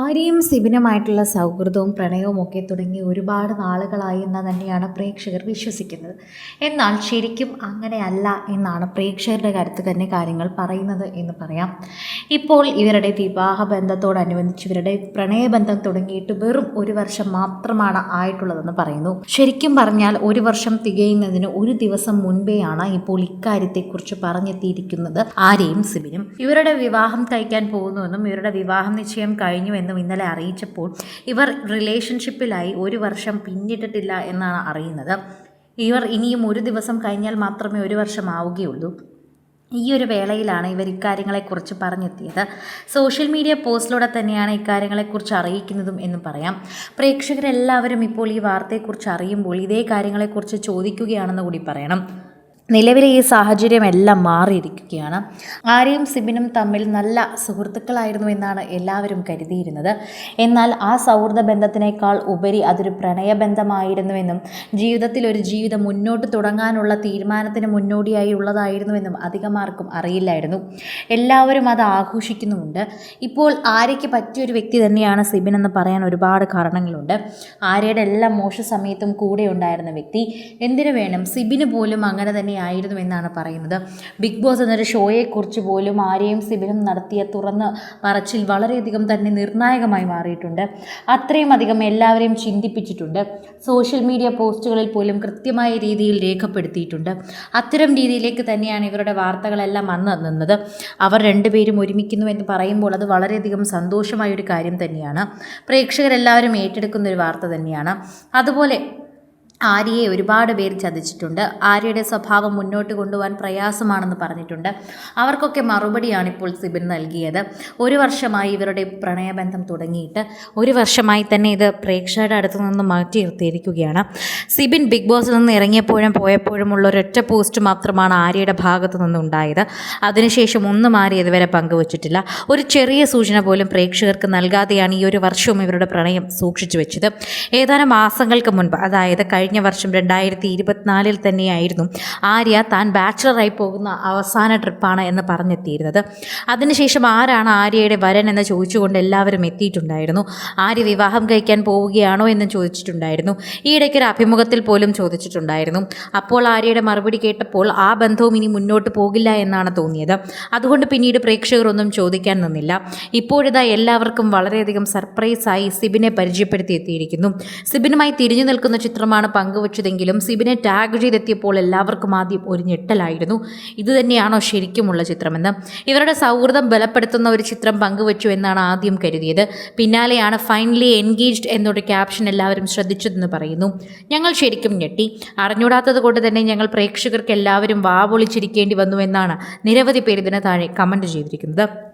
ആര്യയും സിബിനുമായിട്ടുള്ള സൗഹൃദവും പ്രണയവും ഒക്കെ തുടങ്ങി ഒരുപാട് നാളുകളായി എന്ന് തന്നെയാണ് പ്രേക്ഷകർ വിശ്വസിക്കുന്നത്. എന്നാൽ ശരിക്കും അങ്ങനെയല്ല എന്നാണ് പ്രേക്ഷകരുടെ കാര്യത്തിൽ തന്നെ കാര്യങ്ങൾ പറയുന്നത് എന്ന് പറയാം. ഇപ്പോൾ ഇവരുടെ വിവാഹ ബന്ധത്തോടനുബന്ധിച്ച് ഇവരുടെ പ്രണയബന്ധം തുടങ്ങിയിട്ട് വെറും ഒരു വർഷം മാത്രമാണ് ആയിട്ടുള്ളതെന്ന് പറയുന്നു. ശരിക്കും പറഞ്ഞാൽ ഒരു വർഷം തികയുന്നതിന് ഒരു ദിവസം മുൻപേയാണ് ഇപ്പോൾ ഇക്കാര്യത്തെക്കുറിച്ച് പറഞ്ഞെത്തിയിരിക്കുന്നത് ആര്യയും സിബിനും. ഇവരുടെ വിവാഹം കഴിക്കാൻ പോകുന്നുവെന്നും ഇവരുടെ വിവാഹം നിശ്ചയം കഴിഞ്ഞുവെന്നും ഇന്നലെ അറിയിച്ചപ്പോൾ ഇവർ റിലേഷൻഷിപ്പിലായി ഒരു വർഷം പിന്നിട്ടിട്ടില്ല എന്നാണ് അറിയുന്നത്. ഇവർ ഇനിയും ഒരു ദിവസം കഴിഞ്ഞാൽ മാത്രമേ ഒരു വർഷം ആവുകയുള്ളൂ ഈ ഒരു വേളയിലാണ് ഇവർ ഇക്കാര്യങ്ങളെക്കുറിച്ച് പറഞ്ഞെത്തിയത്. സോഷ്യൽ മീഡിയ പോസ്റ്റിലൂടെ തന്നെയാണ് ഇക്കാര്യങ്ങളെക്കുറിച്ച് അറിയിക്കുന്നതും എന്ന് പറയാം. പ്രേക്ഷകരെല്ലാവരും ഇപ്പോൾ ഈ വാർത്തയെക്കുറിച്ച് അറിയുമ്പോൾ ഇതേ കാര്യങ്ങളെക്കുറിച്ച് ചോദിക്കുകയാണെന്ന് കൂടി പറയണം. നിലവിലെ ഈ സാഹചര്യമെല്ലാം മാറിയിരിക്കുകയാണ്. ആര്യയും സിബിനും തമ്മിൽ നല്ല സുഹൃത്തുക്കളായിരുന്നു എന്നാണ് എല്ലാവരും കരുതിയിരുന്നത്. എന്നാൽ ആ സൗഹൃദ ബന്ധത്തിനേക്കാൾ ഉപരി അതൊരു പ്രണയബന്ധമായിരുന്നുവെന്നും ജീവിതത്തിൽ ഒരു ജീവിതം മുന്നോട്ട് തുടങ്ങാനുള്ള തീരുമാനത്തിന് മുന്നോടിയായി ഉള്ളതായിരുന്നുവെന്നും അധികമാർക്കും അറിയില്ലായിരുന്നു. എല്ലാവരും അത് ആഘോഷിക്കുന്നുമുണ്ട്. ഇപ്പോൾ ആര്യയ്ക്ക് പറ്റിയൊരു വ്യക്തി തന്നെയാണ് സിബിൻ എന്ന് പറയാൻ ഒരുപാട് കാരണങ്ങളുണ്ട്. ആര്യയുടെ എല്ലാ മോശ സമയത്തും കൂടെ ഉണ്ടായിരുന്ന വ്യക്തി. എന്തിനു വേണം? സിബിന് പോലും അങ്ങനെ തന്നെ തന്നെയായിരുന്നു എന്നാണ് പറയുന്നത്. ബിഗ് ബോസ് എന്നൊരു ഷോയെക്കുറിച്ച് പോലും ആരെയും സിബിനും നടത്തിയ തുറന്ന് പറച്ചിൽ വളരെയധികം തന്നെ നിർണായകമായി മാറിയിട്ടുണ്ട്. അത്രയും അധികം എല്ലാവരെയും ചിന്തിപ്പിച്ചിട്ടുണ്ട്. സോഷ്യൽ മീഡിയ പോസ്റ്റുകളിൽ പോലും കൃത്യമായ രീതിയിൽ രേഖപ്പെടുത്തിയിട്ടുണ്ട്. അത്തരം രീതിയിലേക്ക് തന്നെയാണ് ഇവരുടെ വാർത്തകളെല്ലാം അന്ന് നിന്നത്. അവർ രണ്ടുപേരും ഒരുമിക്കുന്നു എന്ന് പറയുമ്പോൾ അത് വളരെയധികം സന്തോഷമായ ഒരു കാര്യം തന്നെയാണ്. പ്രേക്ഷകരെല്ലാവരും ഏറ്റെടുക്കുന്ന ഒരു വാർത്ത തന്നെയാണ്. അതുപോലെ ആര്യയെ ഒരുപാട് പേര് ചതിച്ചിട്ടുണ്ട്. ആര്യയുടെ സ്വഭാവം മുന്നോട്ട് കൊണ്ടുപോകാൻ പ്രയാസമാണെന്ന് പറഞ്ഞിട്ടുണ്ട്. അവർക്കൊക്കെ മറുപടിയാണ് ഇപ്പോൾ സിബിൻ നൽകിയത്. ഒരു വർഷമായി ഇവരുടെ പ്രണയബന്ധം തുടങ്ങിയിട്ട് ഒരു വർഷമായി തന്നെ ഇത് പ്രേക്ഷകരുടെ അടുത്തു നിന്ന് മാറ്റി നിർത്തിയിരിക്കുകയാണ്. സിബിൻ ബിഗ് ബോസിൽ നിന്ന് ഇറങ്ങിയപ്പോഴും പോയപ്പോഴും ഉള്ള ഒരൊറ്റ പോസ്റ്റ് മാത്രമാണ് ആര്യയുടെ ഭാഗത്തു നിന്നുണ്ടായത് അതിനുശേഷം ഒന്നും ആര്യ ഇതുവരെ പങ്കുവച്ചിട്ടില്ല. ഒരു ചെറിയ സൂചന പോലും പ്രേക്ഷകർക്ക് നൽകാതെയാണ് ഈ ഒരു വർഷവും ഇവരുടെ പ്രണയം സൂക്ഷിച്ചു വെച്ചത്. ഏതാനും മാസങ്ങൾക്ക് മുൻപ് അതായത് കഴിഞ്ഞ വർഷം രണ്ടായിരത്തി ഇരുപത്തിനാലിൽ തന്നെയായിരുന്നു ആര്യ താൻ ബാച്ചിലറായി പോകുന്ന അവസാന ട്രിപ്പാണ് എന്ന് പറഞ്ഞെത്തിയിരുന്നത്. അതിനുശേഷം ആരാണ് ആര്യയുടെ വരൻ എന്ന് ചോദിച്ചുകൊണ്ട് എല്ലാവരും എത്തിയിട്ടുണ്ടായിരുന്നു. ആര്യ വിവാഹം കഴിക്കാൻ പോവുകയാണോ എന്ന് ചോദിച്ചിട്ടുണ്ടായിരുന്നു. ഈ ഇടയ്ക്ക് ഒരു അഭിമുഖത്തിൽ പോലും ചോദിച്ചിട്ടുണ്ടായിരുന്നു. അപ്പോൾ ആര്യയുടെ മറുപടി കേട്ടപ്പോൾ ആ ബന്ധവും ഇനി മുന്നോട്ട് പോകില്ല എന്നാണ് തോന്നിയത്. അതുകൊണ്ട് പിന്നീട് പ്രേക്ഷകർ ഒന്നും ചോദിക്കാൻ നിന്നില്ല. ഇപ്പോഴിതാ എല്ലാവർക്കും വളരെയധികം സർപ്രൈസായി സിബിനെ പരിചയപ്പെടുത്തി എത്തിയിരിക്കുന്നു. സിബിനുമായി തിരിഞ്ഞു നിൽക്കുന്ന ചിത്രമാണ് പങ്കുവച്ചതെങ്കിലും സിബിനെ ടാഗ് ചെയ്തെത്തിയപ്പോൾ എല്ലാവർക്കും ആദ്യം ഒരു ഞെട്ടലായിരുന്നു. ഇത് തന്നെയാണോ ശരിക്കുമുള്ള ചിത്രമെന്ന്. ഇവരുടെ സൗഹൃദം ബലപ്പെടുത്തുന്ന ഒരു ചിത്രം പങ്കുവച്ചു എന്നാണ് ആദ്യം കരുതിയത്. പിന്നാലെയാണ് ഫൈനലി എൻഗേജ്ഡ് എന്നൊരു ക്യാപ്ഷൻ എല്ലാവരും ശ്രദ്ധിച്ചതെന്ന് പറയുന്നു. ഞങ്ങൾ ശരിക്കും ഞെട്ടി. അറിഞ്ഞൂടാത്തത് കൊണ്ട് തന്നെ ഞങ്ങൾ പ്രേക്ഷകർക്ക് എല്ലാവരും വാവൊളിച്ചിരിക്കേണ്ടി വന്നു എന്നാണ് നിരവധി പേര് ഇതിന് താഴെ കമന്റ് ചെയ്തിരിക്കുന്നത്.